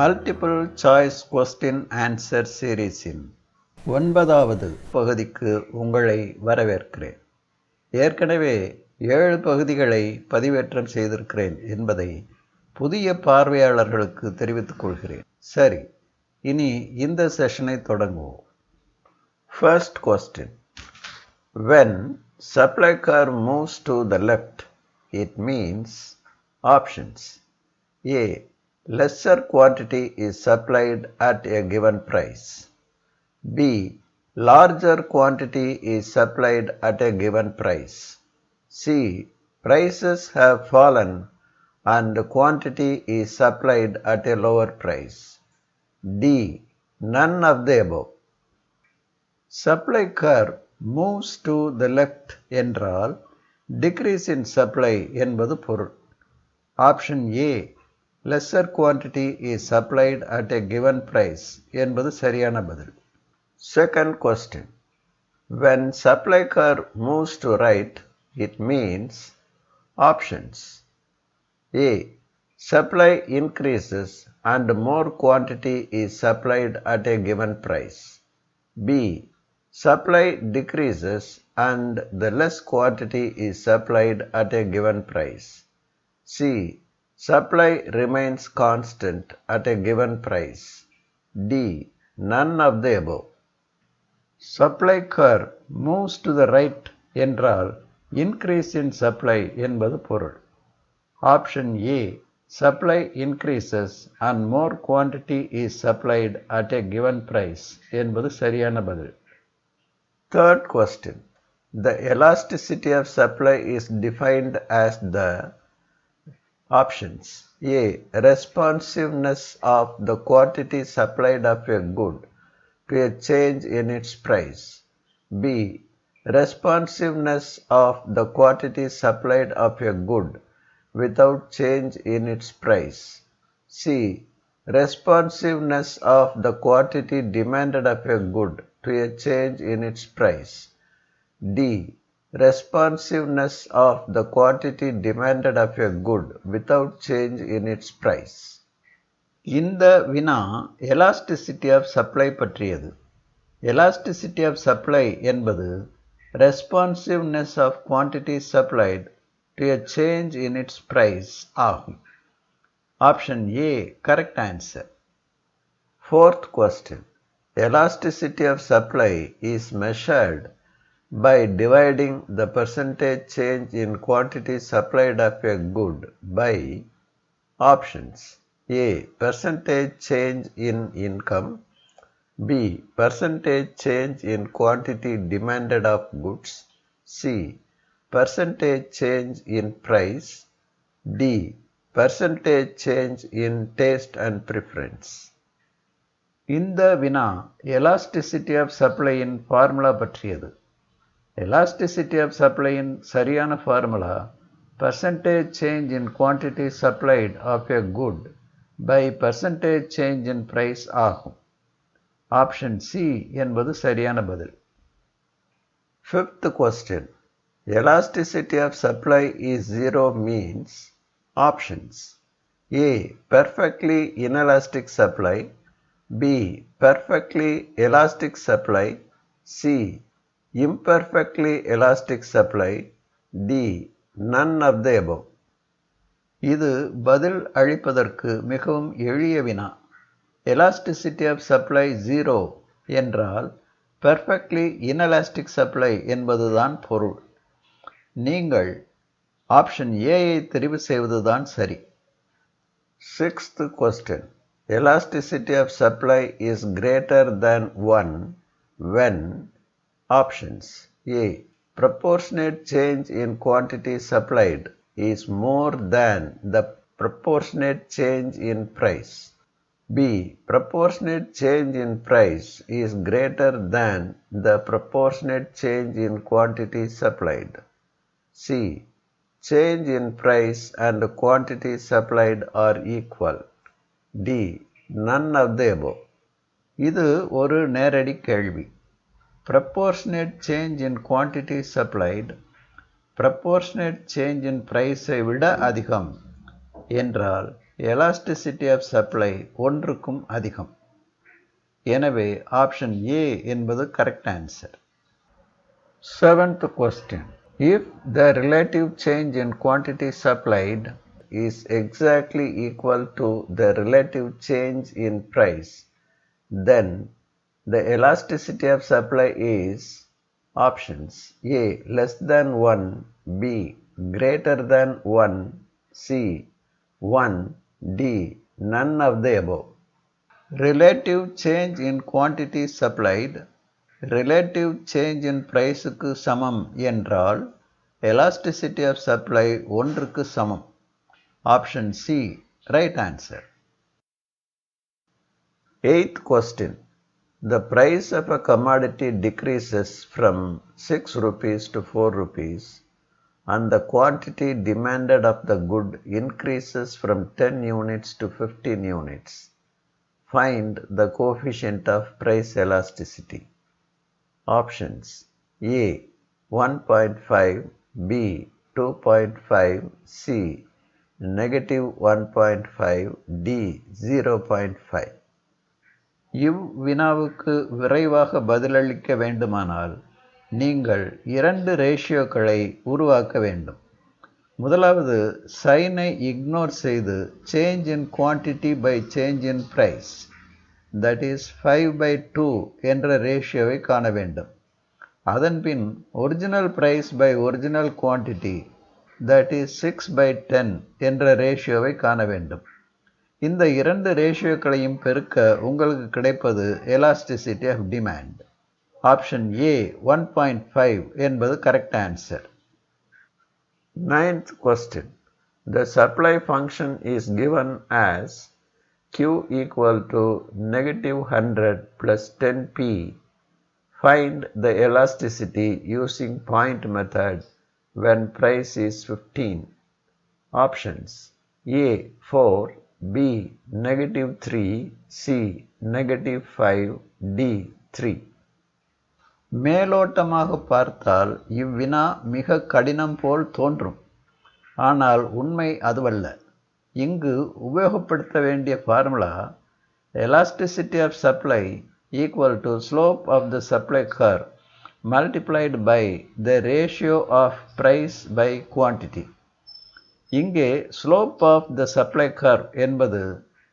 Multiple choice question answer சீரீஸின் ஒன்பதாவது பகுதிக்கு உங்களை வரவேற்கிறேன். ஏற்கனவே ஏழு பகுதிகளை பதிவேற்றம் செய்திருக்கிறேன் என்பதை புதிய பார்வையாளர்களுக்கு தெரிவித்துக் கொள்கிறேன். சரி இனி இந்த செஷனை தொடங்குவோம். First question when supply curve moves to the left it means options A lesser quantity is supplied at a given price b larger quantity is supplied at a given price c prices have fallen and quantity is supplied at a lower price d none of the above supply curve moves to the left என்றால் decrease in supply என்பது பொருள் option A lesser quantity is supplied at a given price என்பது சரியான பதில் second question when supply curve moves to right it means options a supply increases and more quantity is supplied at a given price b supply decreases and the less quantity is supplied at a given price. C. Supply remains constant at a given price. D. None of the above. Supply curve moves to the right என்றால் increase in supply என்பது பொருள் option A supply increases and more quantity is supplied at a given price என்பது சரியான பதில் Third question. The elasticity of supply is defined as the options A. Responsiveness of the quantity supplied of a good to a change in its price. B. Responsiveness of the quantity supplied of a good without change in its price. C. Responsiveness of the quantity demanded of a good to a change in its price. D Responsiveness of the quantity demanded of a good without change in its price. இந்த வினா elasticity of supply பற்றியது elasticity of supply என்பது responsiveness of quantity supplied to a change in it's price ஆகும் option A correct answer fourth question elasticity of supply is measured by dividing the percentage change in quantity supplied of a good by options A. Percentage change in income B. Percentage change in quantity demanded of goods C. Percentage change in price D. Percentage change in taste and preference இந்த வினா elasticity of சப்ளையின் formula பற்றியது elasticity of சப்ளையின் சரியான formula percentage change in quantity supplied of a good five percentage change in price ஆகும் option C என்பது சரியான பதில் fifth question elasticity of supply is zero means options A perfectly inelastic supply B. Perfectly elastic supply. C. Imperfectly elastic supply. D. None of the above. இது பதில் அளிப்பதற்கு மிகவும் எளிய வினா எலாஸ்டிசிட்டி ஆஃப் சப்ளை ஜீரோ என்றால் பெர்ஃபெக்ட்லி இன்எலாஸ்டிக் சப்ளை என்பதுதான் பொருள் நீங்கள் ஆப்ஷன் ஏயை தெரிவு செய்வதுதான் சரி sixth question elasticity of supply is greater than one when options A. Proportionate change in quantity supplied is more than the proportionate change in price. B. Proportionate change in price is greater than the proportionate change in quantity supplied. C. Change in price and quantity supplied are equal. D none of the எபோ இது ஒரு நேரடி கேள்வி proportionate change in quantity supplied proportionate change in ப்ரைஸை விட அதிகம் என்றால் elasticity of supply ஒன்றுக்கும் அதிகம் எனவே ஆப்ஷன் ஏ என்பது correct answer seventh question if the relative change in quantity supplied is exactly equal to the relative change in price, then the elasticity of supply is options A less than 1, B greater than 1, C 1, D none of the above. Relative change in quantity supplied relative change in priceக்கு சமம் என்றால் elasticity of supply ஒன்றுக்கு சமம் Option C, right answer. Eighth question. The price of a commodity decreases from 6 rupees to 4 rupees and the quantity demanded of the good increases from 10 units to 15 units. Find the coefficient of price elasticity. Options A 1.5, B 2.5, C negative 1.5 D 0.5 இவ்வினாவுக்கு விரைவாக பதிலளிக்க வேண்டுமானால் நீங்கள் இரண்டு ரேஷியோக்களை உருவாக்க வேண்டும். முதலாவது சைனை ignore செய்து change in quantity by change in price that is five by two என்ற ரேஷியோவை காண வேண்டும். அதன்பின் original price by original quantity that is six by ten என்ற ரேஷியோவை காண வேண்டும். இந்த இரண்டு ரேஷியோக்களையும் பெருக்க உங்களுக்கு கிடைப்பது elasticity of demand option A one point five என்பது correct answer ninth question the supply function is given as q equal to negative 100 plus 10p find the elasticity using point method when price is 15. Options A 4, B negative 3, C negative 5, D 3. மேலோட்டமாக பார்த்தால் இவ்வினா மிக கடினம் போல் தோன்றும். ஆனால் உண்மை அதுவல்ல. இங்கு உபயோகப்படுத்த வேண்டிய formula elasticity of supply equal to slope of the supply curve multiplied by the ratio of price by quantity இங்கே slope of the supply curve என்பது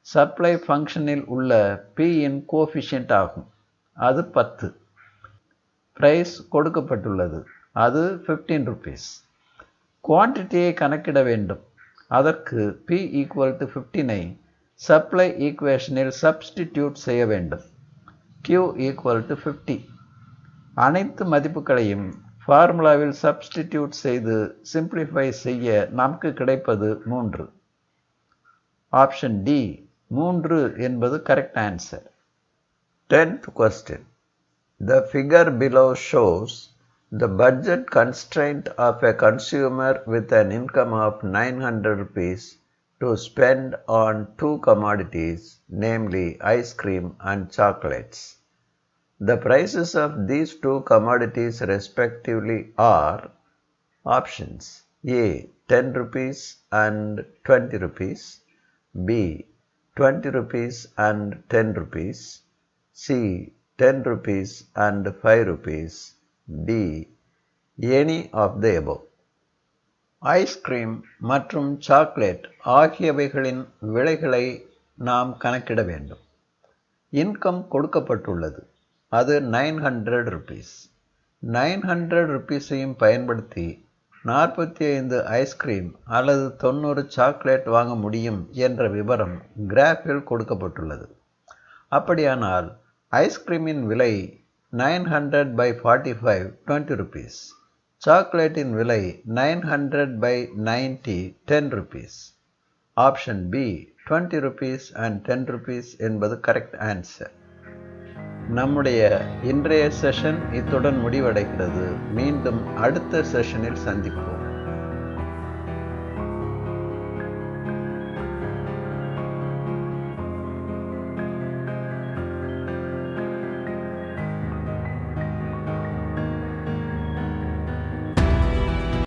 சப்ளை ஃபங்க்ஷனில் உள்ள பியின் இன் கோஃபிஷியன்ட் ஆகும். அது பத்து. ப்ரைஸ் கொடுக்கப்பட்டுள்ளது. அது ஃபிஃப்டீன் ருபீஸ் குவான்டிட்டியை கணக்கிட வேண்டும். அதற்கு பி ஈக்குவல் டு ஃபிஃப்டீனை சப்ளை ஈக்குவேஷனில் சப்ஸ்டிடியூட் செய்ய வேண்டும். கியூ ஈக்குவல் டு ஃபிஃப்டி அனைத்து மதிப்புகளையும் ஃபார்முலாவில் சப்ஸ்டிடியூட் செய்து சிம்பிளிஃபை செய்ய நமக்கு கிடைப்பது மூன்று ஆப்ஷன் டி மூன்று என்பது correct answer tenth question the figure below shows the budget constraint of a consumer with an income of 900 rupees to spend on two commodities, namely ice cream and chocolates. The prices of these two commodities respectively are options A 10 rupees and 20 rupees, B 20 rupees and 10 rupees, C 10 rupees and 5 rupees, D any of the above. Ice cream மற்றும் chocolate ஆகியவைகளின் விலைகளை நாம் கணக்கிட வேண்டும் income கொடுக்கப்பட்டுள்ளது அது nine hundred rupees nine hundred ருபீஸையும் பயன்படுத்தி நாற்பத்தி ஐந்து ஐஸ்கிரீம் அல்லது தொண்ணூறு சாக்லேட் வாங்க முடியும் என்ற விவரம் கிராஃபில் கொடுக்கப்பட்டுள்ளது. அப்படியானால் ஐஸ்கிரீமின் விலை nine hundred by forty five twenty rupees சாக்லேட்டின் விலை nine hundred by ninety ten rupees option B twenty rupees and ten rupees என்பது கரெக்ட் ஆன்சர் நம்முடைய இன்றைய செஷன் இத்துடன் முடிவடைகிறது. மீண்டும் அடுத்த செஷனில் சந்திப்போம்.